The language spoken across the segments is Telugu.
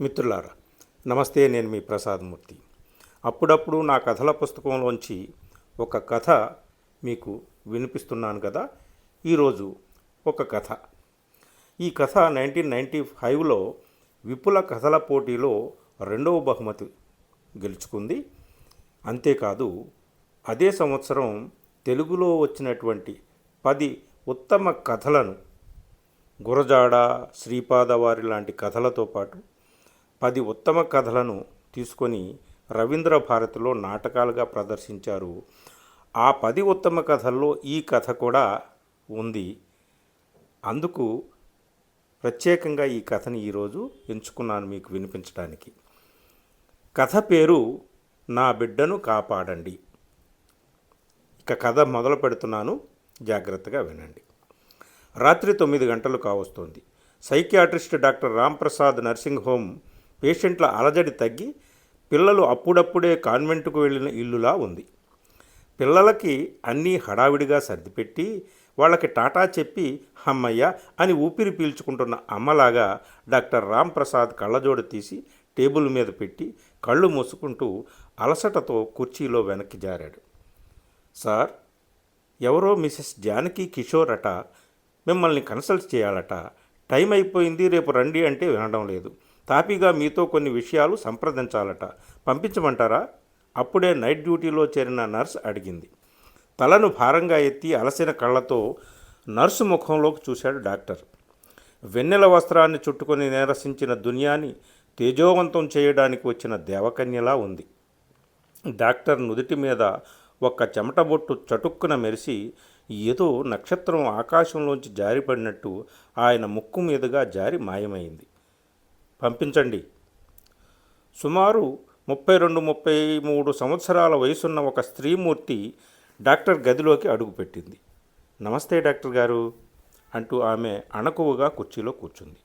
మిత్రులారా నమస్తే నేను మీ ప్రసాదమూర్తి అప్పుడప్పుడు నా కథల పుస్తకంలోంచి ఒక కథ మీకు వినిపిస్తున్నాను కదా? ఈరోజు ఒక కథ. ఈ కథ నైన్టీన్ నైంటీ ఫైవ్లో విపుల కథల పోటీలో రెండవ బహుమతి గెలుచుకుంది. అంతేకాదు అదే సంవత్సరం తెలుగులో వచ్చినటువంటి పది ఉత్తమ కథలను గురజాడ శ్రీపాదవారి లాంటి కథలతో పాటు పది ఉత్తమ కథలను తీసుకొని రవీంద్ర భారతిలో నాటకాలుగా ప్రదర్శించారు. ఆ పది ఉత్తమ కథల్లో ఈ కథ కూడా ఉంది. అందుకు ప్రత్యేకంగా ఈ కథని ఈరోజు ఎంచుకున్నాను మీకు వినిపించడానికి. కథ పేరు నా బిడ్డను కాపాడండి. ఇక కథ మొదలు పెడుతున్నాను. జాగ్రత్తగా వినండి. రాత్రి తొమ్మిది గంటలు కావస్తోంది. Psychiatrist doctor Ramprasad nursing home పేషెంట్ల అలజడి తగ్గి పిల్లలు అప్పుడప్పుడే కాన్వెంట్కు వెళ్ళిన ఇల్లులా ఉంది. పిల్లలకి అన్నీ హడావిడిగా సర్దిపెట్టి వాళ్ళకి టాటా చెప్పి అమ్మయ్య అని ఊపిరి పీల్చుకుంటున్న అమ్మలాగా డాక్టర్ రాంప్రసాద్ కళ్ళజోడు తీసి టేబుల్ మీద పెట్టి కళ్ళు మూసుకుంటూ అలసటతో కుర్చీలో వెనక్కి జారాడు. సార్ ఎవరో మిసెస్ జానకి కిషోర్ అట మిమ్మల్ని కన్సల్ట్ చేయాలట. టైం అయిపోయింది రేపు రండి అంటే వినడం లేదు. తాపీగా మీతో కొన్ని విషయాలు సంప్రదించాలట. పంపించమంటారా? అప్పుడే నైట్ డ్యూటీలో చేరిన నర్స్ అడిగింది. తలను భారంగా ఎత్తి అలసిన కళ్ళతో నర్సు ముఖంలోకి చూశాడు డాక్టర్. వెన్నెల వస్త్రాన్ని చుట్టుకొని నిరసించిన దునియాని తేజోవంతం చేయడానికి వచ్చిన దేవకన్యలా ఉంది. డాక్టర్ నుదుటి మీద ఒక్క చెమట బొట్టు చటుక్కున మెరిసి ఏదో నక్షత్రం ఆకాశంలోంచి జారిపడినట్టు ఆయన ముక్కు మీదుగా జారి మాయమైంది. పంపించండి. సుమారు ముప్పై రెండు ముప్పై మూడు సంవత్సరాల వయసున్న ఒక స్త్రీమూర్తి డాక్టర్ గదిలోకి అడుగుపెట్టింది. నమస్తే డాక్టర్ గారు అంటూ ఆమె అణకువగా కుర్చీలో కూర్చుంది.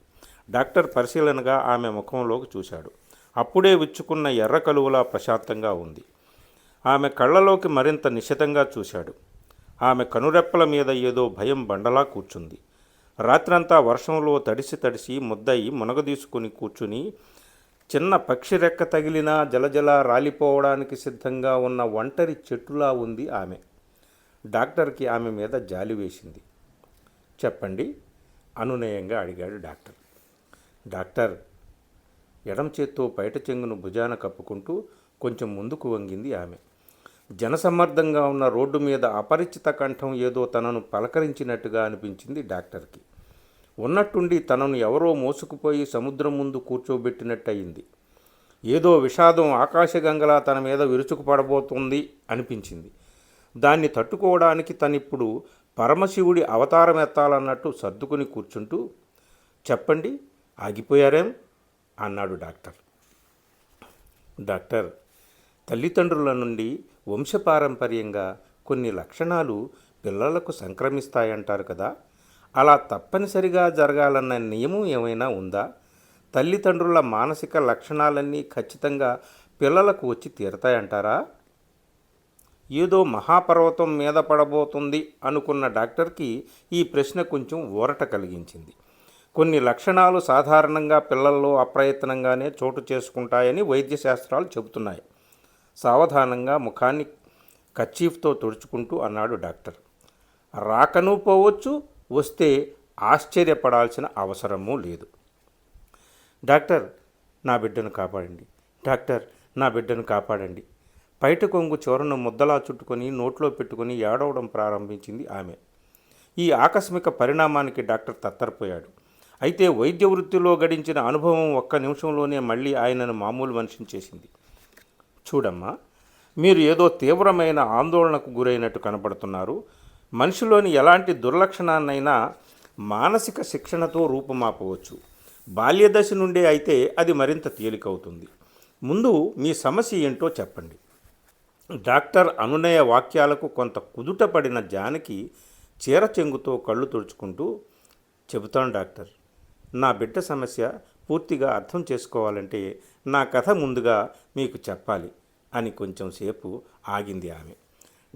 డాక్టర్ పరిశీలనగా ఆమె ముఖంలోకి చూశాడు. అప్పుడే విచ్చుకున్న ఎర్ర కలువలా ప్రశాంతంగా ఉంది. ఆమె కళ్ళలోకి మరింత నిశితంగా చూశాడు. ఆమె కనురెప్పల మీద ఏదో భయం బండలా కూర్చుంది. రాత్రంతా వర్షంలో తడిసి తడిసి ముద్దయి మునగదీసుకుని కూర్చుని చిన్న పక్షి రెక్క తగిలినా జలజల రాలిపోవడానికి సిద్ధంగా ఉన్న ఒంటరి చెట్టులా ఉంది ఆమె. డాక్టర్కి ఆమె మీద జాలి వేసింది. చెప్పండి అనునయంగా అడిగాడు డాక్టర్. డాక్టర్ ఎడం చేత్తో బయట చెంగును భుజాన కప్పుకుంటూ కొంచెం ముందుకు వంగింది ఆమె. జనసమ్మర్దంగా ఉన్న రోడ్డు మీద అపరిచిత కంఠం ఏదో తనను పలకరించినట్టుగా అనిపించింది డాక్టర్కి. ఉన్నట్టుండి తనను ఎవరో మోసుకుపోయి సముద్రం ముందు కూర్చోబెట్టినట్టయింది. ఏదో విషాదం ఆకాశగంగలా తన మీద విరుచుకుపడబోతుంది అనిపించింది. దాన్ని తట్టుకోవడానికి తనిప్పుడు పరమశివుడి అవతారం ఎత్తాలన్నట్టు సర్దుకుని కూర్చుంటూ చెప్పండి ఆగిపోయారేం? అన్నాడు డాక్టర్. డాక్టర్ తల్లిదండ్రుల నుండి వంశపారంపర్యంగా కొన్ని లక్షణాలు పిల్లలకు సంక్రమిస్తాయంటారు కదా. అలా తప్పనిసరిగా జరగాలన్న నియమం ఏమైనా ఉందా? తల్లిదండ్రుల మానసిక లక్షణాలన్నీ ఖచ్చితంగా పిల్లలకు వచ్చి తీరతాయంటారా? ఏదో మహాపర్వతం మీద పడబోతుంది అనుకున్న డాక్టర్కి ఈ ప్రశ్న కొంచెం ఊరట కలిగించింది. కొన్ని లక్షణాలు సాధారణంగా పిల్లల్లో అప్రయత్నంగానే చోటు చేసుకుంటాయని వైద్యశాస్త్రాలు చెబుతున్నాయి. సావధానంగా ముఖాన్ని కచ్చీఫ్తో తుడుచుకుంటూ అన్నాడు డాక్టర్. రాకను పోవచ్చు వస్తే ఆశ్చర్యపడాల్సిన అవసరమూ లేదు. డాక్టర్ నా బిడ్డను కాపాడండి. డాక్టర్ నా బిడ్డను కాపాడండి. పైట కొంగు చోరను ముద్దలా చుట్టుకొని నోట్లో పెట్టుకొని ఏడవడం ప్రారంభించింది ఆమె. ఈ ఆకస్మిక పరిణామానికి డాక్టర్ తత్తరపోయాడు. అయితే వైద్య వృత్తిలో గడించిన అనుభవం ఒక్క నిమిషంలోనే మళ్ళీ ఆయనను మామూలు మనిషిని చేసింది. చూడమ్మా మీరు ఏదో తీవ్రమైన ఆందోళనకు గురైనట్టు కనపడుతున్నారు. మనిషిలోని ఎలాంటి దుర్లక్షణాన్నైనా మానసిక శిక్షణతో రూపుమాపవచ్చు. బాల్యదశ నుండే అయితే అది మరింత తేలికవుతుంది. ముందు మీ సమస్య ఏంటో చెప్పండి. డాక్టర్ అనునయ వాక్యాలకు కొంత కుదుట పడిన జానకి చీర చెంగుతో కళ్ళు తుడుచుకుంటూ చెబుతాను డాక్టర్ నా బిడ్డ సమస్య పూర్తిగా అర్థం చేసుకోవాలంటే నా కథ ముందుగా మీకు చెప్పాలి అని కొంచెం సేపు ఆగింది ఆమె.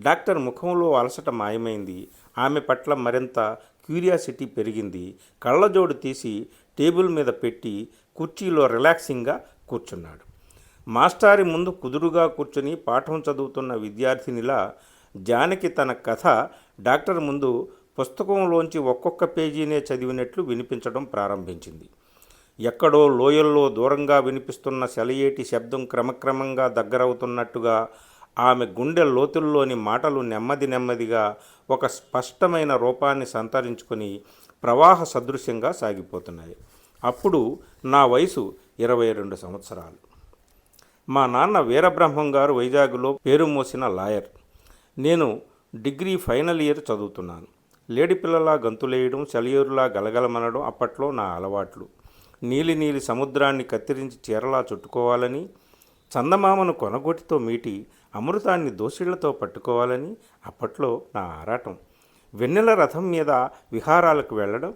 డాక్టర్ ముఖంలో అలసట మాయమైంది. ఆమె పట్ల మరింత క్యూరియాసిటీ పెరిగింది. కళ్ళజోడు తీసి టేబుల్ మీద పెట్టి కుర్చీలో రిలాక్సింగ్గా కూర్చున్నాడు. మాస్టారి ముందు కుదురుగా కూర్చుని పాఠం చదువుతున్న విద్యార్థినిలా జానకి తన కథ డాక్టర్ ముందు పుస్తకంలోంచి ఒక్కొక్క పేజీనే చదివినట్లు వినిపించడం ప్రారంభించింది. ఎక్కడో లోయల్లో దూరంగా వినిపిస్తున్న సెలయేటి శబ్దం క్రమక్రమంగా దగ్గరవుతున్నట్టుగా ఆమె గుండె లోతుల్లోని మాటలు నెమ్మది నెమ్మదిగా ఒక స్పష్టమైన రూపాన్ని సంతరించుకొని ప్రవాహ సదృశ్యంగా సాగిపోతున్నాయి. అప్పుడు నా వయసు ఇరవై రెండు సంవత్సరాలు. మా నాన్న వీరబ్రహ్మం గారు వైజాగ్లో పేరు మోసిన లాయర్. నేను డిగ్రీ ఫైనల్ ఇయర్ చదువుతున్నాను. లేడి పిల్లలా గంతులేయడం సెలయేరులా గలగలమనడం అప్పట్లో నా అలవాట్లు. నీలి నీలి సముద్రాన్ని కత్తిరించి చీరలా చుట్టుకోవాలని చందమామను కొనగొటితో మీటి అమృతాన్ని దోసిళ్ళతో పట్టుకోవాలని అప్పట్లో నా ఆరాటం. వెన్నెల రథం మీద విహారాలకు వెళ్ళడం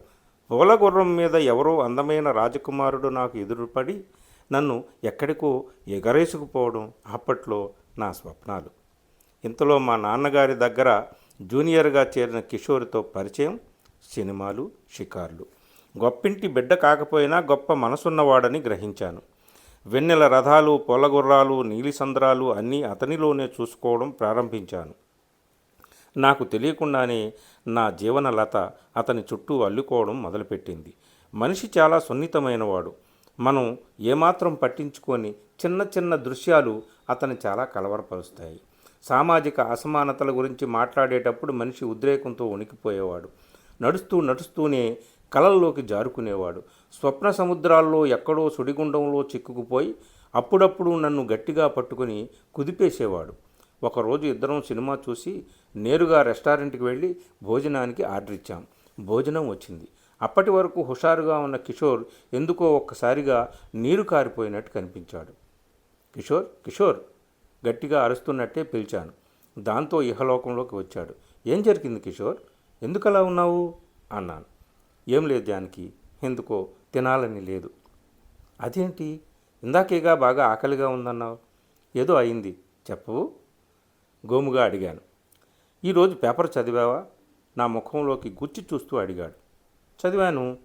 ఓలగుర్రం మీద ఎవరో అందమైన రాజకుమారుడు నాకు ఎదురుపడి నన్ను ఎక్కడికో ఎగరేసుకుపోవడం అప్పట్లో నా స్వప్నాలు. ఇంతలో మా నాన్నగారి దగ్గర జూనియర్గా చేరిన కిషోర్తో పరిచయం సినిమాలు షికార్లు. గొప్పింటి బిడ్డ కాకపోయినా గొప్ప మనసున్నవాడని గ్రహించాను. వెన్నెల రథాలు పొలగుర్రాలు నీలిసంద్రాలు అన్నీ అతనిలోనే చూసుకోవడం ప్రారంభించాను. నాకు తెలియకుండానే నా జీవన లత అతని చుట్టూ అల్లుకోవడం మొదలుపెట్టింది. మనిషి చాలా సున్నితమైనవాడు. మనం ఏమాత్రం పట్టించుకొని చిన్న చిన్న దృశ్యాలు అతని చాలా కలవరపరుస్తాయి. సామాజిక అసమానతల గురించి మాట్లాడేటప్పుడు మనిషి ఉద్రేకంతో వణికిపోయేవాడు. నడుస్తూ నడుస్తూనే కలల్లోకి జారుకునేవాడు. స్వప్న సముద్రాల్లో ఎక్కడో సుడిగుండంలో చిక్కుకుపోయి అప్పుడప్పుడు నన్ను గట్టిగా పట్టుకుని కుదిపేసేవాడు. ఒకరోజు ఇద్దరం సినిమా చూసి నేరుగా రెస్టారెంట్కి వెళ్ళి భోజనానికి ఆర్డర్ ఇచ్చాం. భోజనం వచ్చింది. అప్పటి వరకు హుషారుగా ఉన్న కిషోర్ ఎందుకో ఒక్కసారిగా నీరు కారిపోయినట్టు కనిపించాడు. కిషోర్ కిషోర్ గట్టిగా అరుస్తున్నట్టే పిలిచాను. దాంతో ఇహలోకంలోకి వచ్చాడు. ఏం జరిగింది కిషోర్? ఎందుకలా ఉన్నావు? అన్నాను. ఏం లేదు దానికి ఎందుకో తినాలని లేదు. అదేంటి? ఇందాకేగా బాగా ఆకలిగా ఉందన్నావు? ఏదో అయింది చెప్పవు గోముగా అడిగాను. ఈరోజు పేపర్ చదివావా? నా ముఖంలోకి గుచ్చి చూస్తూ అడిగాడు. చదివాను.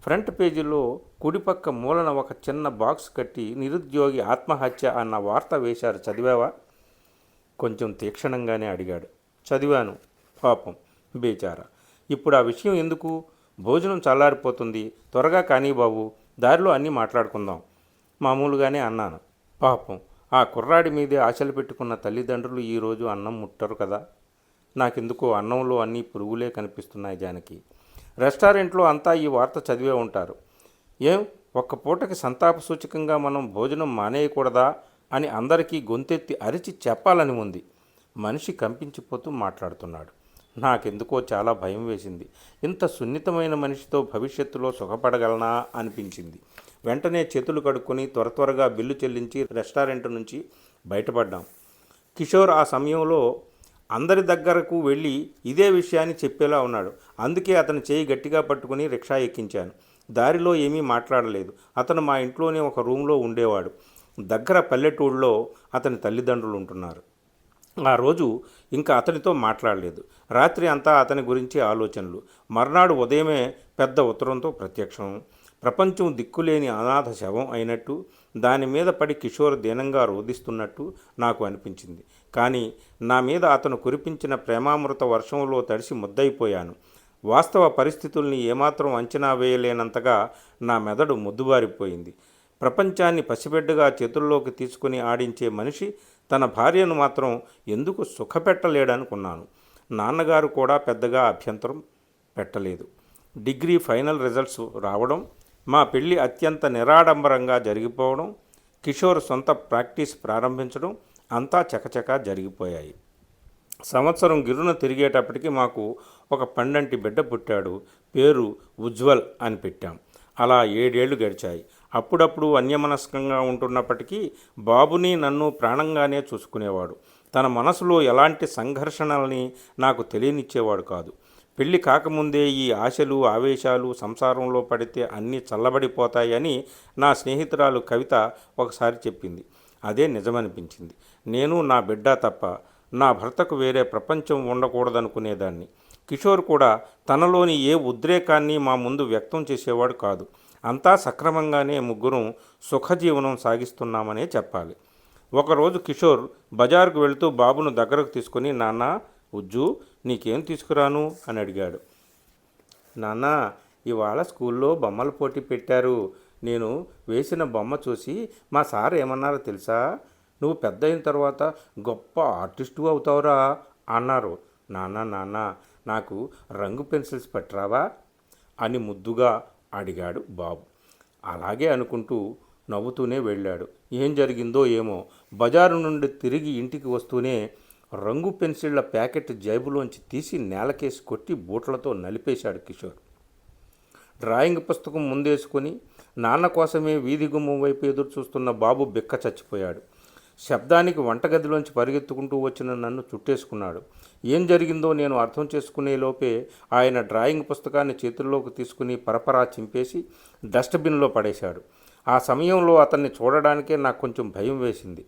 ఫ్రంట్ పేజీలో కుడిపక్క మూలన ఒక చిన్న బాక్స్ కట్టి నిరుద్యోగి ఆత్మహత్య అన్న వార్త వేశారు. చదివావా? కొంచెం తీక్షణంగానే అడిగాడు. చదివాను. పాపం. బేచారా. ఇప్పుడు ఆ విషయం ఎందుకు? భోజనం చల్లారిపోతుంది. త్వరగా కానీ బాబు దారిలో అన్నీ మాట్లాడుకుందాం. మామూలుగానే అన్నాను. పాపం ఆ కుర్రాడి మీదే ఆశలు పెట్టుకున్న తల్లిదండ్రులు ఈరోజు అన్నం ముట్టరు కదా. నాకెందుకో అన్నంలో అన్నీ పురుగులే కనిపిస్తున్నాయి జానకి. రెస్టారెంట్లో అంతా ఈ వార్త చదివే ఉంటారు. ఏం ఒక్క పూటకి సంతాప సూచకంగా మనం భోజనం మానేయకూడదా అని అందరికీ గొంతెత్తి అరిచి చెప్పాలని ఉంది. మనిషి కంపించిపోతూ మాట్లాడుతున్నాడు. నాకెందుకో చాలా భయం వేసింది. ఇంత సున్నితమైన మనిషితో భవిష్యత్తులో సుఖపడగలనా అనిపించింది. వెంటనే చేతులు కడుక్కొని త్వర త్వరగా బిల్లు చెల్లించి రెస్టారెంట్ నుంచి బయటపడ్డాం. కిషోర్ ఆ సమయంలో అందరి దగ్గరకు వెళ్ళి ఇదే విషయాన్ని చెప్పేలా ఉన్నాడు. అందుకే అతను చేయి గట్టిగా పట్టుకుని రిక్షా ఎక్కించాను. దారిలో ఏమీ మాట్లాడలేదు. అతను మా ఇంట్లోనే ఒక రూమ్లో ఉండేవాడు. దగ్గర పల్లెటూళ్ళలో అతని తల్లిదండ్రులు ఉంటున్నారు. ఆ రోజు ఇంకా అతనితో మాట్లాడలేదు. రాత్రి అంతా అతని గురించి ఆలోచనలు. మర్నాడు ఉదయమే పెద్ద ఉత్తరంతో ప్రత్యక్షం. ప్రపంచం దిక్కులేని అనాథ శవం అయినట్టు దాని మీద పడి కిషోర్ దీనంగా రోధిస్తున్నట్టు నాకు అనిపించింది. కానీ నా మీద అతను కురిపించిన ప్రేమామృత వర్షంలో తడిసి ముద్దయిపోయాను. వాస్తవ పరిస్థితుల్ని ఏమాత్రం అంచనా వేయలేనంతగా నా మెదడు ముద్దుబారిపోయింది. ప్రపంచాన్ని పసిబిడ్డగా చేతుల్లోకి తీసుకుని ఆడించే మనిషి తన భార్యను మాత్రం ఎందుకు సుఖపెట్టలేడనుకున్నాను. నాన్నగారు కూడా పెద్దగా అభ్యంతరం పెట్టలేదు. డిగ్రీ ఫైనల్ రిజల్ట్స్ రావడం మా పెళ్ళి అత్యంత నిరాడంబరంగా జరిగిపోవడం కిషోర్ సొంత ప్రాక్టీస్ ప్రారంభించడం అంతా చకచకా జరిగిపోయాయి. సంవత్సరం గిరున తిరిగేటప్పటికి మాకు ఒక పండంటి బిడ్డ పుట్టాడు పేరు ఉజ్వల్ అని పెట్టాం. అలా ఏడేళ్ళు గడిచాయి. అప్పుడప్పుడు అన్యమనస్కంగా ఉంటున్నప్పటికీ బాబుని నన్ను ప్రాణంగానే చూసుకునేవాడు. తన మనసులో ఎలాంటి సంఘర్షణల్ని నాకు తెలియనిచ్చేవాడు కాదు. పెళ్ళి కాకముందే ఈ ఆశలు ఆవేశాలు సంసారంలో పడితే అన్నీ చల్లబడిపోతాయని నా స్నేహితురాలు కవిత ఒకసారి చెప్పింది. అదే నిజమనిపించింది. నేను నా బిడ్డ తప్ప నా భర్తకు వేరే ప్రపంచం ఉండకూడదనుకునేదాన్ని. కిషోర్ కూడా తనలోని ఏ ఉద్రేకాన్ని మా ముందు వ్యక్తం చేసేవాడు కాదు. అంతా సక్రమంగానే ముగ్గురం సుఖజీవనం సాగిస్తున్నామనే చెప్పాలి. ఒకరోజు కిషోర్ బజారుకు వెళుతూ బాబును దగ్గరకు తీసుకుని నాన్న ఉజ్జు నీకేం తీసుకురాను? అని అడిగాడు. నాన్న ఇవాళ స్కూల్లో బొమ్మల పోటీ పెట్టారు. నేను వేసిన బొమ్మ చూసి మా సార్ ఏమన్నారో తెలుసా? నువ్వు పెద్ద అయిన తర్వాత గొప్ప ఆర్టిస్టు అవుతావురా అన్నారు. నాన్న నాన్న నాకు రంగు పెన్సిల్స్ పెట్టరావా? అని ముద్దుగా అడిగాడు బాబు. అలాగే అనుకుంటూ నవ్వుతూనే వెళ్ళాడు. ఏం జరిగిందో ఏమో. బజారు నుండి తిరిగి ఇంటికి వస్తూనే రంగు పెన్సిళ్ళ ప్యాకెట్ జేబులోంచి తీసి నేలకేసి కొట్టి బూట్లతో నలిపేశాడు కిషోర్. డ్రాయింగ్ పుస్తకం ముందేసుకొని నాన్న కోసమే వీధి గుమ్మం వైపు ఎదురు చూస్తున్న బాబు బిక్క చచ్చిపోయాడు. శబ్దానికి వంటగదిలోంచి పరిగెత్తుకుంటూ వచ్చిన నన్ను చుట్టేసుకున్నాడు. ఏం జరిగిందో నేను అర్థం చేసుకునే లోపే ఆయన డ్రాయింగ్ పుస్తకాన్ని చేతుల్లోకి తీసుకుని పరపరా చింపేసి డస్ట్బిన్లో పడేశాడు. ఆ సమయంలో అతన్ని చూడడానికే నాకు కొంచెం భయం వేసింది.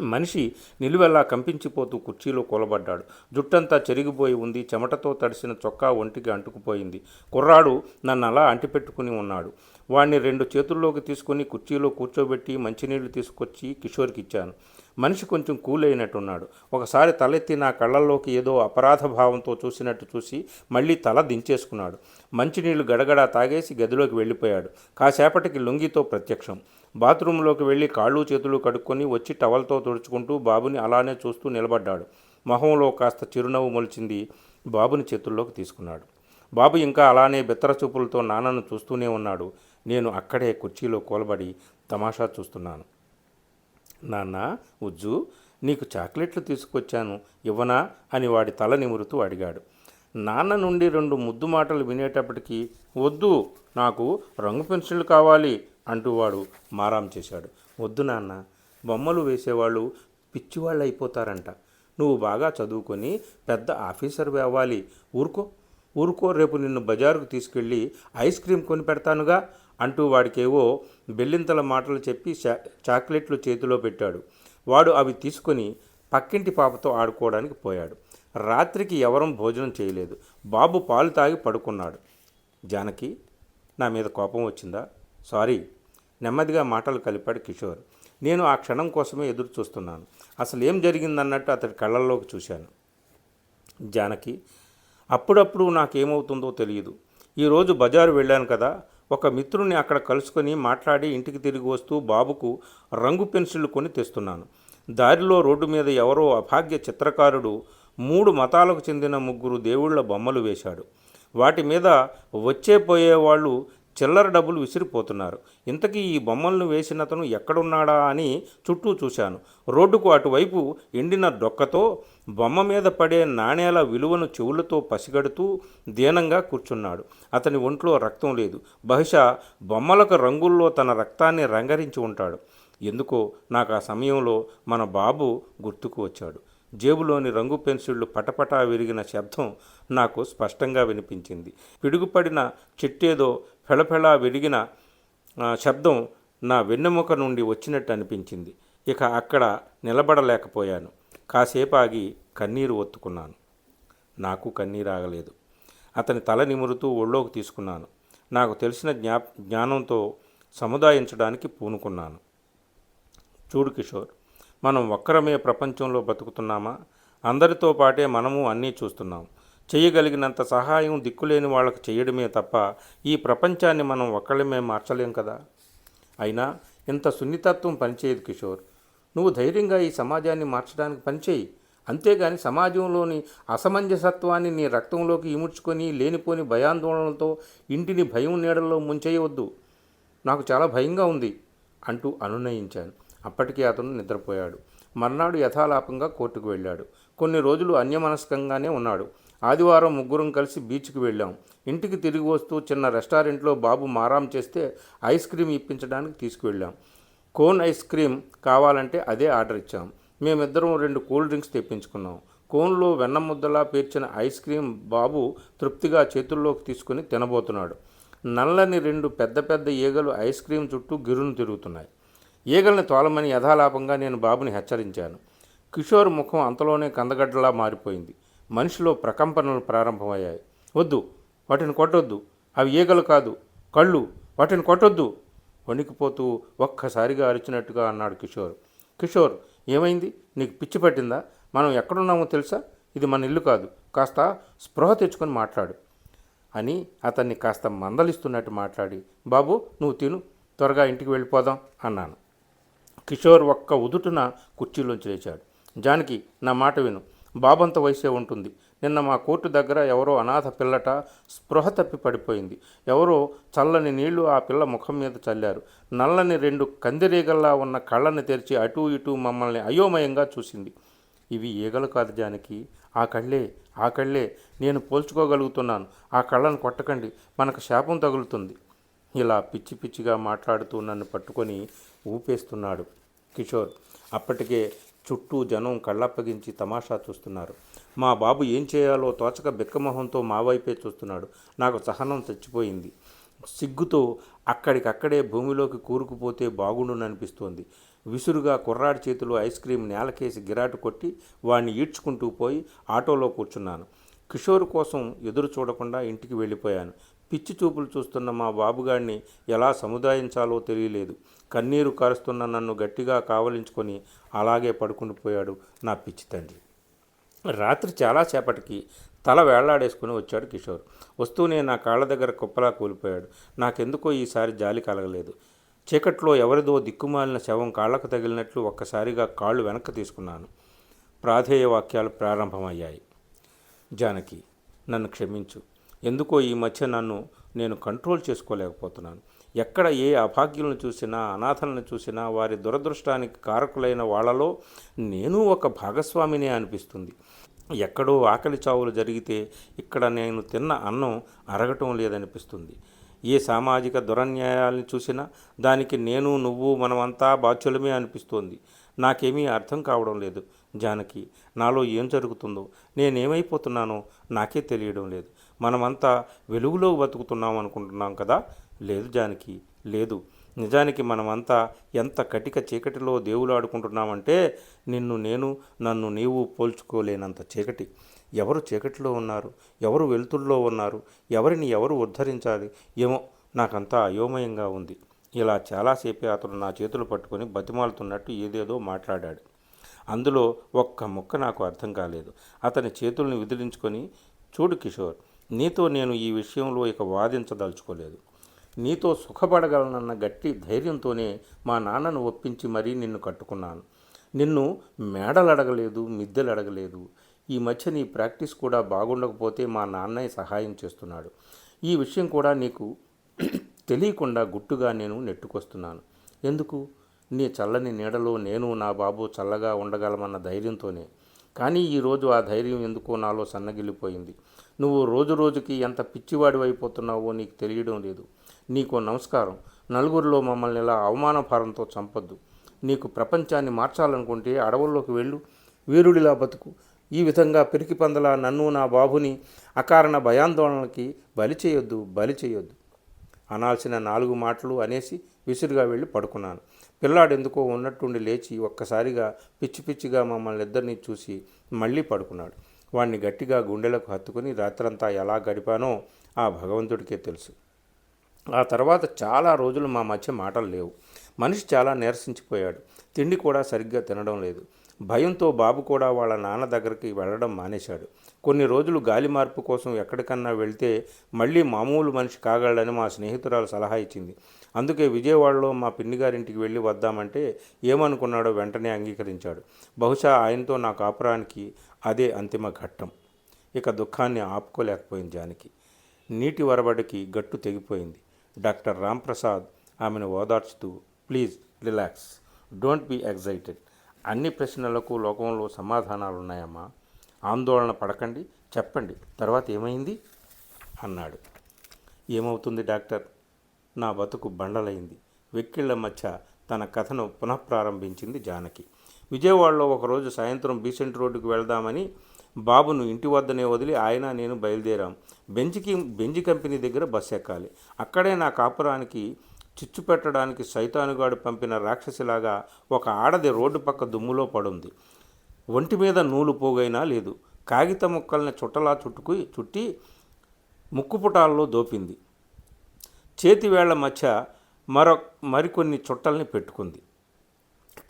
మనిషి నిలువెల్లా కంపించిపోతూ కుర్చీలో కూలబడ్డాడు. జుట్టంతా చెరిగిపోయి ఉంది చెమటతో తడిసిన చొక్కా ఒంటికి అంటుకుపోయింది. కుర్రాడు నన్ను అలా అంటిపెట్టుకుని ఉన్నాడు. వాణ్ణి రెండు చేతుల్లోకి తీసుకుని కుర్చీలో కూర్చోబెట్టి మంచినీళ్ళు తీసుకొచ్చి కిషోర్కి ఇచ్చాను మనిషి కొంచెం కూల్ అయినట్టున్నాడు ఒకసారి తలెత్తి నా కళ్ళల్లోకి ఏదో అపరాధ భావంతో చూసినట్టు చూసి మళ్ళీ తల దించేసుకున్నాడు. మంచినీళ్ళు గడగడా తాగేసి గదిలోకి వెళ్ళిపోయాడు. కాసేపటికి లొంగితో ప్రత్యక్షం. బాత్రూంలోకి వెళ్ళి కాళ్ళు చేతులు కడుక్కొని వచ్చి టవల్తో తుడుచుకుంటూ బాబుని అలానే చూస్తూ నిలబడ్డాడు. మొహంలో కాస్త చిరునవ్వు మొలిచింది. బాబుని చేతుల్లోకి తీసుకున్నాడు. బాబు ఇంకా అలానే బిత్తర చూపులతో నాన్నను చూస్తూనే ఉన్నాడు. నేను అక్కడే కుర్చీలో కూలబడి తమాషా చూస్తున్నాను. నాన్న ఉజ్జు నీకు చాక్లెట్లు తీసుకొచ్చాను ఇవ్వనా? అని వాడి తల నిమురుతూ అడిగాడు. నాన్న నుండి రెండు ముద్దు మాటలు వినేటప్పటికీ వద్దు నాకు రంగు పెన్సిళ్ళు కావాలి అంటూ వాడు మారాం చేశాడు. వద్దు నాన్న బొమ్మలు వేసేవాళ్ళు పిచ్చివాళ్ళు అయిపోతారంట నువ్వు బాగా చదువుకొని పెద్ద ఆఫీసర్ అవ్వాలి. ఊరుకో. ఊరుకో రేపు నిన్ను బజారుకు తీసుకెళ్ళి ఐస్ క్రీమ్ కొని పెడతానుగా అంటూ వాడికేవో బెల్లింతల మాటలు చెప్పి చా చాక్లెట్లు చేతిలో పెట్టాడు. వాడు అవి తీసుకొని పక్కింటి పాపతో ఆడుకోవడానికి పోయాడు. రాత్రికి ఎవరం భోజనం చేయలేదు. బాబు పాలు తాగి పడుకున్నాడు. జానకి నా మీద కోపం వచ్చిందా? సారీ. నెమ్మదిగా మాటలు కలిపాడు కిషోర్. నేను ఆ క్షణం కోసమే ఎదురు చూస్తున్నాను. అసలు ఏం జరిగిందన్నట్టు అతడి కళ్ళల్లోకి చూశాను. జానకి అప్పుడప్పుడు నాకేమవుతుందో తెలియదు. ఈరోజు బజారు వెళ్ళాను కదా ఒక మిత్రుని అక్కడ కలుసుకొని మాట్లాడి ఇంటికి తిరిగి వస్తూ బాబుకు రంగు పెన్సిళ్ళు కొని తెస్తున్నాను. దారిలో రోడ్డు మీద ఎవరో అభాగ్య చిత్రకారుడు మూడు మతాలకు చెందిన ముగ్గురు దేవుళ్ళ బొమ్మలు వేశాడు. వాటి మీద వచ్చే పోయే వాళ్ళు చిల్లర డబ్బులు విసిరిపోతున్నారు. ఇంతకీ ఈ బొమ్మలను వేసిన అతను ఎక్కడున్నాడా అని చుట్టూ చూశాను. రోడ్డుకు అటువైపు ఎండిన డొక్కతో బొమ్మ మీద పడే నాణేల విలువను చెవులతో పసిగడుతూ దీనంగా కూర్చున్నాడు. అతని ఒంట్లో రక్తం లేదు. బహుశా బొమ్మలకు రంగుల్లో తన రక్తాన్ని రంగరించి ఉంటాడు. ఎందుకో నాకు ఆ సమయంలో మన బాబు గుర్తుకు వచ్చాడు. జేబులోని రంగు పెన్సిళ్ళు పటపటా విరిగిన శబ్దం నాకు స్పష్టంగా వినిపించింది. పిడుగుపడిన చెట్టేదో ఫెళఫెళా విరిగిన శబ్దం నా వెన్నెముక నుండి వచ్చినట్టు అనిపించింది. ఇక అక్కడ నిలబడలేకపోయాను. కాసేపు ఆగి కన్నీరు ఒత్తుకున్నాను. నాకు కన్నీరు ఆగలేదు. అతని తల నిమురుతూ ఒళ్ళోకి తీసుకున్నాను. నాకు తెలిసిన జ్ఞా జ్ఞానంతో సముదాయించడానికి పూనుకున్నాను. చూడు కిషోర్ మనం ఒక్కరమే ప్రపంచంలో బతుకుతున్నామా? అందరితో పాటే మనము అన్నీ చూస్తున్నాం. చేయగలిగినంత సహాయం దిక్కులేని వాళ్ళకు చేయడమే తప్ప ఈ ప్రపంచాన్ని మనం ఒక్కళ్ళమే మార్చలేం కదా? అయినా ఇంత సున్నితత్వం పనిచేయదు కిషోర్. నువ్వు ధైర్యంగా ఈ సమాజాన్ని మార్చడానికి పనిచేయి. అంతేగాని సమాజంలోని అసమంజసత్వాన్ని నీ రక్తంలోకి ఇముడ్చుకొని లేనిపోని భయాందోళనలతో ఇంటిని భయం నీడల్లో ముంచేయవద్దు. నాకు చాలా భయంగా ఉంది అంటూ అనునయించాను అప్పటికే అతను నిద్రపోయాడు. మర్నాడు యథాలాపంగా కోర్టుకు వెళ్ళాడు. కొన్ని రోజులు అన్యమనస్కంగానే ఉన్నాడు. ఆదివారం ముగ్గురం కలిసి బీచ్కి వెళ్ళాం. ఇంటికి తిరిగి వస్తూ చిన్న రెస్టారెంట్లో బాబు మారాం చేస్తే ఐస్ క్రీమ్ ఇప్పించడానికి తీసుకువెళ్ళాం. కోన్ ఐస్ క్రీమ్ కావాలంటే అదే ఆర్డర్ ఇచ్చాం. మేమిద్దరం రెండు కూల్ డ్రింక్స్ తెప్పించుకున్నాం. కోన్లో వెన్న ముద్దలా పేర్చిన ఐస్ క్రీమ్ బాబు తృప్తిగా చేతుల్లోకి తీసుకుని తినబోతున్నాడు. నల్లని రెండు పెద్ద పెద్ద ఈగలు ఐస్ క్రీమ్ చుట్టూ గిరును తిరుగుతున్నాయి. ఈగల్ని తోలమని యథాలాపంగా నేను బాబుని హెచ్చరించాను. కిషోర్ ముఖం అంతలోనే కందగడ్డలా మారిపోయింది. మనిషిలో ప్రకంపనలు ప్రారంభమయ్యాయి. వద్దు వాటిని కొట్టొద్దు. అవి ఈగలు కాదు కళ్ళు వాటిని కొట్టొద్దు. వణికిపోతూ ఒక్కసారిగా అరిచినట్టుగా అన్నాడు కిషోర్. కిషోర్ ఏమైంది? నీకు పిచ్చి పట్టిందా? మనం ఎక్కడున్నామో తెలుసా? ఇది మన ఇల్లు కాదు. కాస్త స్పృహ తెచ్చుకొని మాట్లాడు అని అతన్ని కాస్త మందలిస్తున్నట్టు మాట్లాడి బాబు నువ్వు తిను. త్వరగా ఇంటికి వెళ్ళిపోదాం అన్నాను. కిషోర్ ఒక్క ఉదుటున కుర్చీలోంచి లేచాడు. జానకి నా మాట విను. బాబంత వయసే ఉంటుంది. నిన్న మా కోర్టు దగ్గర ఎవరో అనాథ పిల్లట స్పృహ తప్పి పడిపోయింది. ఎవరో చల్లని నీళ్ళు ఆ పిల్ల ముఖం మీద చల్లారు. నల్లని రెండు కందిరీగల్లా ఉన్న కళ్ళని తెరిచి అటూ ఇటూ మమ్మల్ని అయోమయంగా చూసింది. ఇవి ఈగలు కాదు జానకి. ఆ కళ్ళే ఆ కళ్ళే. నేను పోల్చుకోగలుగుతున్నాను. ఆ కళ్ళను కొట్టకండి. మనకు శాపం తగులుతుంది. ఇలా పిచ్చి పిచ్చిగా మాట్లాడుతూ నన్ను పట్టుకొని ఊపేస్తున్నాడు. కిషోర్ అప్పటికే చుట్టూ జనం కళ్ళప్పగించి తమాషా చూస్తున్నారు. మా బాబు ఏం చేయాలో తోచక బిక్కమొహంతో మా వైపే చూస్తున్నాడు. నాకు సహనం చచ్చిపోయింది. సిగ్గుతో అక్కడికక్కడే భూమిలోకి కూరుకుపోతే బాగుండుననిపిస్తోంది. విసురుగా కుర్రాడి చేతిలో ఐస్ క్రీం నేలకేసి గిరాటు కొట్టి వాడిని ఈడ్చుకుంటూ పోయి ఆటోలో కూర్చున్నాను. కిషోర్ కోసం ఎదురు చూడకుండా ఇంటికి వెళ్ళిపోయాను. పిచ్చి చూపులు చూస్తున్న మా బాబుగాడిని ఎలా సముదాయించాలో తెలియలేదు. కన్నీరు కారుస్తున్న నన్ను గట్టిగా కావలించుకొని అలాగే పడుకుని పోయాడు నా పిచ్చి తండ్రి. రాత్రి చాలాసేపటికి తల వేళ్ళాడేసుకుని వచ్చాడు కిషోర్. వస్తూనే నా కాళ్ళ దగ్గర కుప్పలా కూలిపోయాడు. నాకెందుకో ఈసారి జాలి కలగలేదు. చీకట్లో ఎవరిదో దిక్కుమాలిన శవం కాళ్ళకు తగిలినట్లు ఒక్కసారిగా కాళ్ళు వెనక్కి తీసుకున్నాను. ప్రాధేయ వాక్యాలు ప్రారంభమయ్యాయి. జానకి నన్ను క్షమించు. ఎందుకో ఈ మధ్య నన్ను నేను కంట్రోల్ చేసుకోలేకపోతున్నాను. ఎక్కడ ఏ అభాగ్యులను చూసినా అనాథలను చూసినా వారి దురదృష్టానికి కారకులైన వాళ్ళలో నేను ఒక భాగస్వామినే అనిపిస్తుంది. ఎక్కడో ఆకలి చావులు జరిగితే ఇక్కడ నేను తిన్న అన్నం అరగటం లేదనిపిస్తుంది. ఏ సామాజిక దురన్యాయాలను చూసినా దానికి నేను నువ్వు మనమంతా బాధ్యులమే అనిపిస్తోంది. నాకేమీ అర్థం కావడం లేదు. జానకి నాలో ఏం జరుగుతుందో నేనేమైపోతున్నానో నాకే తెలియడం లేదు. మనమంతా వెలుగులో బతుకుతున్నాం అనుకుంటున్నాం కదా? లేదు జానకి లేదు. నిజానికి మనమంతా ఎంత కటిక చీకటిలో దేవులు ఆడుకుంటున్నామంటే నిన్ను నేను నన్ను నీవు పోల్చుకోలేనంత చీకటి. ఎవరు చీకటిలో ఉన్నారు? ఎవరు వెలుతుల్లో ఉన్నారు? ఎవరిని ఎవరు ఉద్ధరించాలి? ఏమో నాకంతా అయోమయంగా ఉంది. ఇలా చాలాసేపే అతను నా చేతులు పట్టుకొని బతిమాలుతున్నట్టు ఏదేదో మాట్లాడాడు. అందులో ఒక్క ముక్క నాకు అర్థం కాలేదు. అతని చేతుల్ని విదిలించుకొని చూడు కిషోర్ నీతో నేను ఈ విషయంలో ఇక వాదించదలుచుకోలేదు. నీతో సుఖపడగలనన్న గట్టి ధైర్యంతోనే మా నాన్నను ఒప్పించి మరీ నిన్ను కట్టుకున్నాను. నిన్ను మేడలు అడగలేదు మిద్దెలు అడగలేదు ఈ మధ్య నీ ప్రాక్టీస్ కూడా బాగుండకపోతే మా నాన్నయ్య సహాయం చేస్తున్నాడు. ఈ విషయం కూడా నీకు తెలియకుండా గుట్టుగా నేను నెట్టుకొస్తున్నాను. ఎందుకు? నీ చల్లని నీడలో నేను నా బాబు చల్లగా ఉండగలమన్న ధైర్యంతోనే. కానీ ఈరోజు ఆ ధైర్యం ఎందుకో నాలో సన్నగిల్లిపోయింది. నువ్వు రోజు రోజుకి ఎంత పిచ్చివాడి అయిపోతున్నావో నీకు తెలియడం లేదు. నీకు నమస్కారం. నలుగురిలో మమ్మల్ని ఇలా అవమాన భారంతో చంపొద్దు. నీకు ప్రపంచాన్ని మార్చాలనుకుంటే అడవుల్లోకి వెళ్ళు. వీరుడిలా బతుకు. ఈ విధంగా పిరికి పందలా నన్ను నా బాబుని అకారణ భయాందోళనకి బలి చేయొద్దు బలి చేయొద్దు. అనాల్సిన నాలుగు మాటలు అనేసి విసురుగా వెళ్ళి పడుకున్నాను. పిల్లాడు ఎందుకో ఉన్నట్టుండి లేచి ఒక్కసారిగా పిచ్చి పిచ్చిగా మమ్మల్ని ఇద్దరిని చూసి మళ్ళీ పడుకున్నాడు. వాణ్ణి గట్టిగా గుండెలకు హత్తుకుని రాత్రంతా ఎలా గడిపానో ఆ భగవంతుడికే తెలుసు. ఆ తర్వాత చాలా రోజులు మా మధ్య మాటలు లేవు. మనిషి చాలా నీరసించిపోయాడు. తిండి కూడా సరిగ్గా తినడం లేదు. భయంతో బాబు కూడా వాళ్ళ నాన్న దగ్గరికి వెళ్ళడం మానేశాడు. కొన్ని రోజులు గాలి మార్పు కోసం ఎక్కడికన్నా వెళ్తే మళ్ళీ మామూలు మనిషి కాగలడని మా స్నేహితురాలు సలహా ఇచ్చింది. అందుకే విజయవాడలో మా పిన్నిగారింటికి వెళ్ళి వద్దామంటే ఏమనుకున్నాడో వెంటనే అంగీకరించాడు. బహుశా ఆయనతో నా కాపురానికి అదే అంతిమ ఘట్టం. ఇక దుఃఖాన్ని ఆపుకోలేకపోయింది జానికి. నీటి వరబడికి గట్టు తెగిపోయింది. డాక్టర్ రాంప్రసాద్ ఆమెను ఓదార్చుతూ please relax. Don't be excited అన్ని ప్రశ్నలకు లోకంలో సమాధానాలు ఉన్నాయమ్మా ఆందోళన పడకండి చెప్పండి. తర్వాత ఏమైంది? అన్నాడు. ఏమవుతుంది డాక్టర్? నా బతుకు బండలైంది. వెక్కిళ్ళ మధ్య తన కథను పునఃప్రారంభించింది జానకి. విజయవాడలో ఒకరోజు సాయంత్రం బీసెంట్ రోడ్డుకు వెళ్దామని బాబును ఇంటి వద్దనే వదిలి ఆయన నేను బయలుదేరాం. బెంజికి బెంజి కంపెనీ దగ్గర బస్ ఎక్కాలి. అక్కడే నా కాపురానికి చిచ్చు పెట్టడానికి సైతానుగాడు పంపిన రాక్షసిలాగా ఒక ఆడది రోడ్డు పక్క దుమ్ములో పడుంది. ఒంటి మీద నూలు పోగైనా లేదు. కాగిత ముక్కల్ని చుట్టలా చుట్టుకు చుట్టి ముక్కుపుటాల్లో దోపింది. చేతివేళ్ళ మధ్య మరో మరికొన్ని చుట్టల్ని పెట్టుకుంది.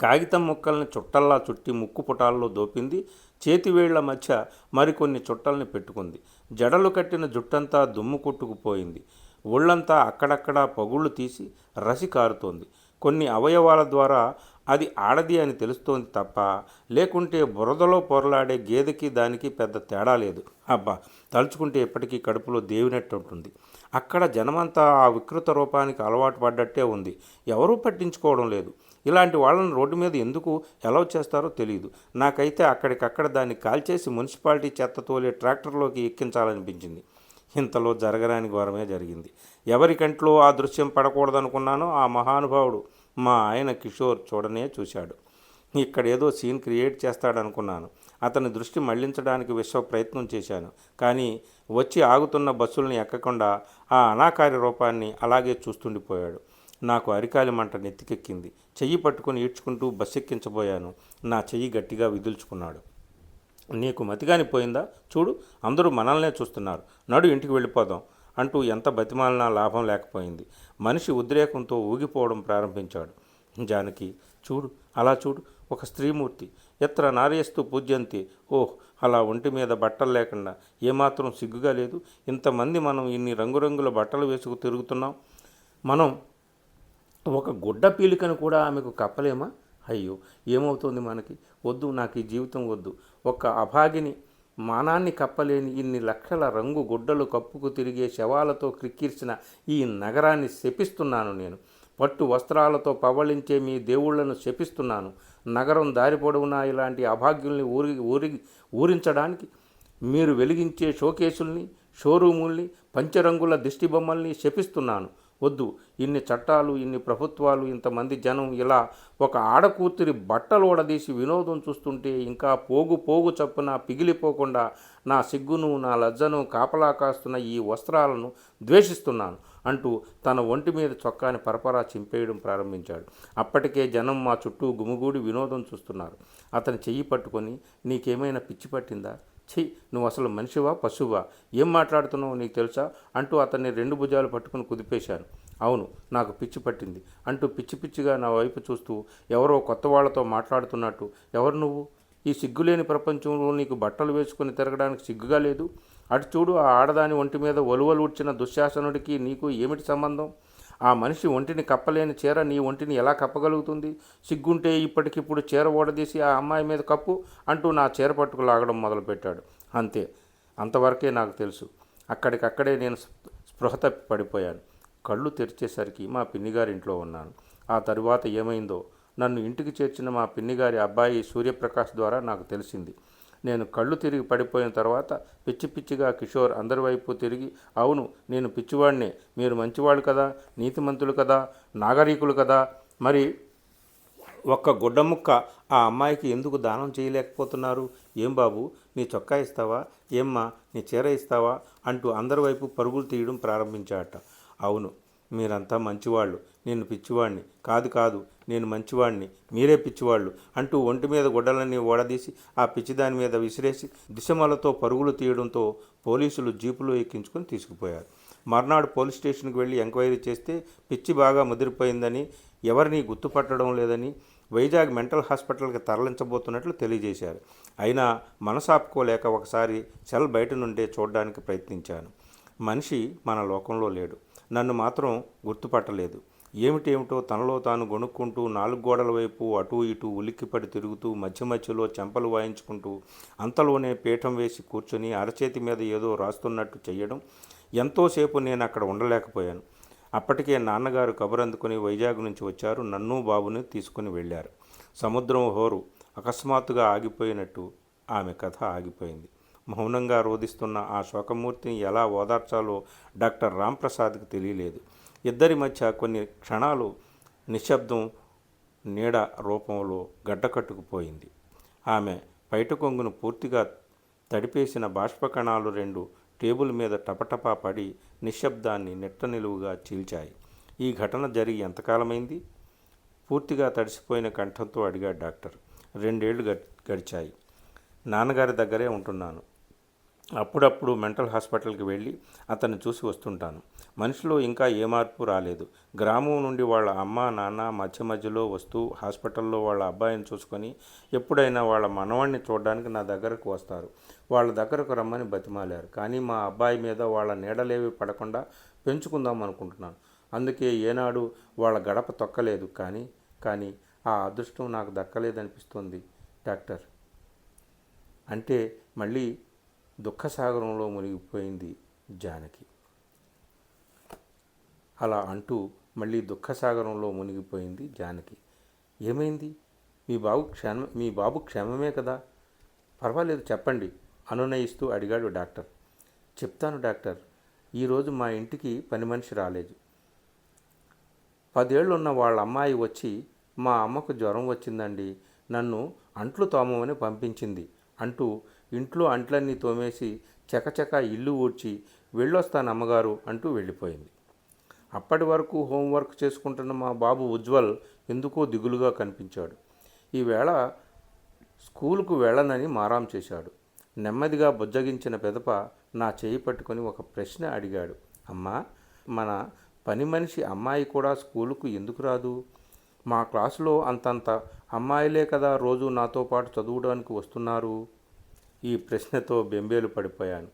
కాగితం ముక్కల్ని చుట్టల్లా చుట్టి ముక్కు పుటాల్లో దోపింది. చేతివేళ్ళ మధ్య మరికొన్ని చుట్టల్ని పెట్టుకుంది. జడలు కట్టిన జుట్టంతా దుమ్ము కొట్టుకుపోయింది. ఒళ్ళంతా అక్కడక్కడా పగుళ్ళు తీసి రసి కారుతోంది. కొన్ని అవయవాల ద్వారా అది ఆడది అని తెలుస్తోంది తప్ప లేకుంటే బురదలో పొరలాడే గేదెకి దానికి పెద్ద తేడా లేదు. అబ్బా తలుచుకుంటే ఎప్పటికీ కడుపులో దేవినట్టు ఉంటుంది. అక్కడ జనమంతా ఆ వికృత రూపానికి అలవాటు పడ్డట్టే ఉంది. ఎవరూ పట్టించుకోవడం లేదు. ఇలాంటి వాళ్ళని రోడ్డు మీద ఎందుకు ఎలవ్ చేస్తారో తెలియదు నాకైతే అక్కడికక్కడ దాన్ని కాల్చేసి మున్సిపాలిటీ చెత్త తోలే ట్రాక్టర్లోకి ఎక్కించాలనిపించింది. ఇంతలో జరగరాని ఘోరమే జరిగింది. ఎవరికంట్లో ఆ దృశ్యం పడకూడదనుకున్నానో ఆ మహానుభావుడు. మా ఆయన కిషోర్ చూడనే చూశాడు. ఇక్కడ ఏదో సీన్ క్రియేట్ చేస్తాడనుకున్నాను. అతని దృష్టి మళ్ళించడానికి విశ్వ ప్రయత్నం చేశాను. కానీ వచ్చి ఆగుతున్న బస్సుల్ని ఎక్కకుండా ఆ అనాకారి రూపాన్ని అలాగే చూస్తుండిపోయాడు. నాకు అరికాలి మంట నెత్తికెక్కింది. చెయ్యి పట్టుకుని ఈడ్చుకుంటూ బస్సు ఎక్కించబోయాను నా చెయ్యి గట్టిగా విదుల్చుకున్నాడు. నీకు మతిగాని పోయిందా చూడు అందరూ మనల్నే చూస్తున్నారు. నడు ఇంటికి వెళ్ళిపోదాం. అంటూ ఎంత బతిమాలినా లాభం లేకపోయింది. మనిషి ఉద్రేకంతో ఊగిపోవడం ప్రారంభించాడు. జానకి చూడు అలా చూడు ఒక స్త్రీమూర్తి. ఎత్ర నారేస్తూ పూజ్యంతి ఓహ్ అలా ఒంటి మీద బట్టలు లేకుండా ఏమాత్రం సిగ్గుగా లేదు. ఇంతమంది మనం ఇన్ని రంగురంగుల బట్టలు వేసుకు తిరుగుతున్నాం. మనం ఒక గుడ్డ పీలికను కూడా ఆమెకు కప్పలేమా? అయ్యో ఏమవుతుంది మనకి? వద్దు నాకు ఈ జీవితం వద్దు. ఒక అభాగిని మానాన్ని కప్పలేని ఇన్ని లక్షల రంగు గుడ్డలు కప్పుకు తిరిగే శవాలతో క్రిక్కిర్చిన ఈ నగరాన్ని శపిస్తున్నాను నేను. పట్టు వస్త్రాలతో పవళించే మీ దేవుళ్ళను శపిస్తున్నాను. నగరం దారి పొడవునా ఇలాంటి అభాగ్యుల్ని ఊరి ఊరి ఊరించడానికి మీరు వెలిగించే షోకేసుల్ని షోరూముల్ని పంచరంగుల దిష్టిబొమ్మల్ని శపిస్తున్నాను. వద్దు. ఇన్ని చట్టాలు ఇన్ని ప్రభుత్వాలు ఇంతమంది జనం ఇలా ఒక ఆడకూతురి బట్టలు ఓడదీసి వినోదం చూస్తుంటే ఇంకా పోగు పోగు చప్పున పిగిలిపోకుండా నా సిగ్గును నా లజ్జను కాపలా కాస్తున్న ఈ వస్త్రాలను ద్వేషిస్తున్నాను అంటూ తన ఒంటి మీద చొక్కాని పరపరా చింపేయడం ప్రారంభించాడు. అప్పటికే జనం మా చుట్టూ గుమిగూడి వినోదం చూస్తున్నారు. అతని చెయ్యి పట్టుకొని నీకేమైనా పిచ్చి పట్టిందా? ఛీ నువ్వు అసలు మనిషివా పశువా? ఏం మాట్లాడుతున్నావు నీకు తెలుసా? అంటూ అతన్ని రెండు భుజాలు పట్టుకుని కుదిపేశాను అవును నాకు పిచ్చి పట్టింది. అంటూ పిచ్చి పిచ్చిగా నా వైపు చూస్తూ ఎవరో కొత్త వాళ్ళతో మాట్లాడుతున్నట్టు ఎవరు నువ్వు? ఈ సిగ్గులేని ప్రపంచంలో నీకు బట్టలు వేసుకుని తిరగడానికి సిగ్గుగా లేదు? అటు చూడు ఆ ఆడదాని ఒంటి మీద ఒలువలు ఉడ్చిన దుశ్శాసనుడికి నీకు ఏమిటి సంబంధం? ఆ మనిషి ఒంటిని కప్పలేని చీర నీ ఒంటిని ఎలా కప్పగలుగుతుంది? సిగ్గుంటే ఇప్పటికిప్పుడు చీర ఓడదీసి ఆ అమ్మాయి మీద కప్పు అంటూ నా చీర పట్టుకు లాగడం మొదలుపెట్టాడు. అంతే. అంతవరకే నాకు తెలుసు. అక్కడికక్కడే నేను స్పృహ తప్పి పడిపోయాను. కళ్ళు తెరిచేసరికి మా పిన్నిగారి ఇంట్లో ఉన్నాను. ఆ తరువాత ఏమైందో నన్ను ఇంటికి చేర్చిన మా పిన్నిగారి అబ్బాయి సూర్యప్రకాష్ ద్వారా నాకు తెలిసింది. నేను కళ్ళు తిరిగి పడిపోయిన తర్వాత పిచ్చి పిచ్చిగా కిషోర్ అందరి వైపు తిరిగి అవును నేను పిచ్చివాడినే మీరు మంచివాళ్ళు కదా నీతిమంతులు కదా నాగరికులు కదా. మరి ఒక్క గుడ్డ ముక్క ఆ అమ్మాయికి ఎందుకు దానం చేయలేకపోతున్నారు? ఏం బాబు నీ చొక్కా ఇస్తావా? ఏమ్మా నీ చీర ఇస్తావా? అంటూ అందరి వైపు పరుగులు తీయడం ప్రారంభించాట. అవును మీరంతా మంచివాళ్ళు. నేను పిచ్చివాడిని కాదు కాదు నేను మంచివాడిని మీరే పిచ్చివాళ్ళు అంటూ ఒంటి మీద గుడ్డలన్నీ ఓడదీసి ఆ పిచ్చిదాని మీద విసిరేసి దిశమలతో పరుగులు తీయడంతో పోలీసులు జీపులో ఎక్కించుకొని తీసుకుపోయారు. మర్నాడు పోలీస్ స్టేషన్కి వెళ్ళి ఎంక్వైరీ చేస్తే పిచ్చి బాగా ముదిరిపోయిందని ఎవరిని గుర్తుపట్టడం లేదని వైజాగ్ మెంటల్ హాస్పిటల్కి తరలించబోతున్నట్లు తెలియజేశారు. అయినా మనసాపుకోలేక ఒకసారి సెల్ బయట నుండే చూడడానికి ప్రయత్నించాను. మనిషి మన లోకంలో లేడు. నన్ను మాత్రం గుర్తుపట్టలేదు. ఏమిటేమిటో తనలో తాను గొనుక్కుంటూ నాలుగు గోడల వైపు అటూ ఇటూ ఉలిక్కిపడి తిరుగుతూ మధ్య మధ్యలో చెంపలు వాయించుకుంటూ అంతలోనే పీఠం వేసి కూర్చొని అరచేతి మీద ఏదో రాస్తున్నట్టు చేయడం ఎంతోసేపు నేను అక్కడ ఉండలేకపోయాను. అప్పటికే నాన్నగారు కబురందుకొని వైజాగ్ నుంచి వచ్చారు. నన్ను బాబుని తీసుకుని వెళ్ళారు. సముద్రం హోరు అకస్మాత్తుగా ఆగిపోయినట్టు ఆమె కథ ఆగిపోయింది. మౌనంగా రోధిస్తున్న ఆ శోకమూర్తిని ఎలా ఓదార్చాలో డాక్టర్ రాంప్రసాద్కి తెలియలేదు. ఇద్దరి మధ్య కొన్ని క్షణాలు నిశ్శబ్దం నీడ రూపంలో గడ్డకట్టుకుపోయింది. ఆమె పైట కొంగును పూర్తిగా తడిపేసిన బాష్పకణాలు రెండు టేబుల్ మీద టపటపా పడి నిశ్శబ్దాన్ని నెట్ట నిలువుగా చీల్చాయి. ఈ ఘటన జరిగి ఎంతకాలమైంది? పూర్తిగా తడిసిపోయిన కంఠంతో అడిగాడు డాక్టర్. రెండేళ్ళు గడిచాయి. నాన్నగారి దగ్గరే ఉంటున్నాను. అప్పుడప్పుడు మెంటల్ హాస్పిటల్కి వెళ్ళి అతన్ని చూసి వస్తుంటాను. మనిషిలో ఇంకా ఏ మార్పు రాలేదు. గ్రామం నుండి వాళ్ళ అమ్మ నాన్న మధ్య మధ్యలో వస్తూ హాస్పిటల్లో వాళ్ళ అబ్బాయిని చూసుకొని ఎప్పుడైనా వాళ్ళ మనవాణ్ణి చూడడానికి నా దగ్గరకు వస్తారు. వాళ్ళ దగ్గరకు రమ్మని బతిమాలారు. కానీ మా అబ్బాయి మీద వాళ్ళ నీడలేవి పడకుండా పెంచుకుందాం అనుకుంటున్నాను. అందుకే ఏనాడు వాళ్ళ గడప తొక్కలేదు. కానీ కానీ ఆ అదృష్టం నాకు దక్కలేదనిపిస్తుంది డాక్టర్. అంటే మళ్ళీ దుఃఖసాగరంలో మునిగిపోయింది జానకి. అలా అంటూ మళ్ళీ దుఃఖసాగరంలో మునిగిపోయింది జానకి. ఏమైంది? మీ బాబు క్షేమ మీ బాబు క్షేమమే కదా? పర్వాలేదు చెప్పండి అనునయిస్తూ అడిగాడు డాక్టర్. చెప్తాను డాక్టర్ ఈరోజు మా ఇంటికి పని మనిషి రాలేదు. పదేళ్ళున్న వాళ్ళ అమ్మాయి వచ్చి మా అమ్మకు జ్వరం వచ్చిందండి నన్ను అంట్లు తోమమని పంపించింది అంటూ ఇంట్లో అంట్లన్నీ తోమేసి చకచక ఇల్లు ఊడ్చి వెళ్ళొస్తాను అమ్మగారు అంటూ వెళ్ళిపోయింది. అప్పటి వరకు హోంవర్క్ చేసుకుంటున్న మా బాబు ఉజ్వల్ ఎందుకో దిగులుగా కనిపించాడు. ఈవేళ స్కూలుకు వెళ్ళనని మారాం చేశాడు. నెమ్మదిగా బుజ్జగించిన పెదప నా చేయి పట్టుకొని ఒక ప్రశ్న అడిగాడు. అమ్మా మన పని మనిషి అమ్మాయి కూడా స్కూలుకు ఎందుకు రాదు? మా క్లాసులో అంతంత అమ్మాయిలే కదా రోజు నాతో పాటు చదవడానికి వస్తున్నారు? ఈ ప్రశ్నతో బెంబేలు పడిపోయాను.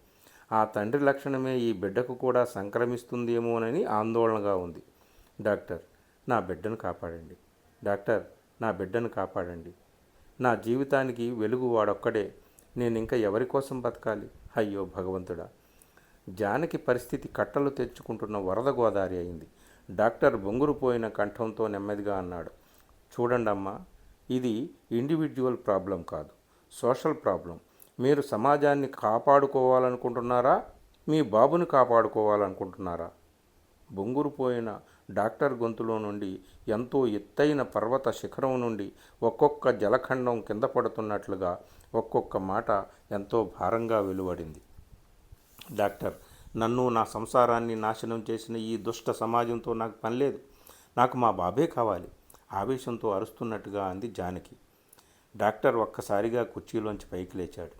ఆ తండ్రి లక్షణమే ఈ బిడ్డకు కూడా సంక్రమిస్తుందేమోనని ఆందోళనగా ఉంది. డాక్టర్ నా బిడ్డను కాపాడండి. డాక్టర్ నా బిడ్డను కాపాడండి. నా జీవితానికి వెలుగు వాడొక్కడే. నేను ఇంకా ఎవరి కోసం బతకాలి? అయ్యో భగవంతుడా! జానకి పరిస్థితి కట్టలు తెచ్చుకుంటున్న వరద గోదారి అయింది. డాక్టర్ బొంగురుపోయిన కంఠంతో నెమ్మదిగా అన్నాడు చూడండమ్మా ఇది ఇండివిజువల్ ప్రాబ్లం కాదు సోషల్ ప్రాబ్లం. మీరు సమాజాన్ని కాపాడుకోవాలనుకుంటున్నారా? మీ బాబుని కాపాడుకోవాలనుకుంటున్నారా? బొంగురుపోయిన డాక్టర్ గొంతులో నుండి ఎంతో ఎత్తైన పర్వత శిఖరం నుండి ఒక్కొక్క జలఖండం కింద పడుతున్నట్లుగా ఒక్కొక్క మాట ఎంతో భారంగా వెలువడింది. డాక్టర్ నన్ను నా సంసారాన్ని నాశనం చేసిన ఈ దుష్ట సమాజంతో నాకు పనిలేదు నాకు మా బాబే కావాలి. ఆవేశంతో అరుస్తున్నట్టుగా అంది జానకి. డాక్టర్ ఒక్కసారిగా కుర్చీలోంచి పైకి లేచాడు.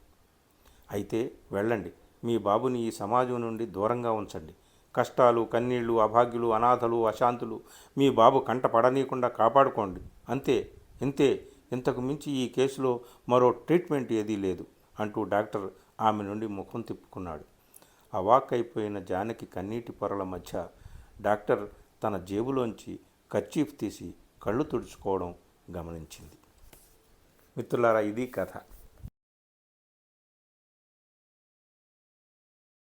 అయితే వెళ్ళండి. మీ బాబుని ఈ సమాజం నుండి దూరంగా ఉంచండి. కష్టాలు కన్నీళ్ళు అభాగ్యులు అనాథలు అశాంతులు మీ బాబు కంట పడనీయకుండా కాపాడుకోండి. అంతే ఇంతే. ఇంతకు మించి ఈ కేసులో మరో ట్రీట్మెంట్ ఏదీ లేదు అంటూ డాక్టర్ ఆమె నుండి ముఖం తిప్పుకున్నాడు. అవాక్కైపోయిన జానకి కన్నీటి పొరల మధ్య డాక్టర్ తన జేబులోంచి కర్చీఫ్ తీసి కళ్ళు తుడుచుకోవడం గమనించింది. మిత్రులారా ఇది కథ.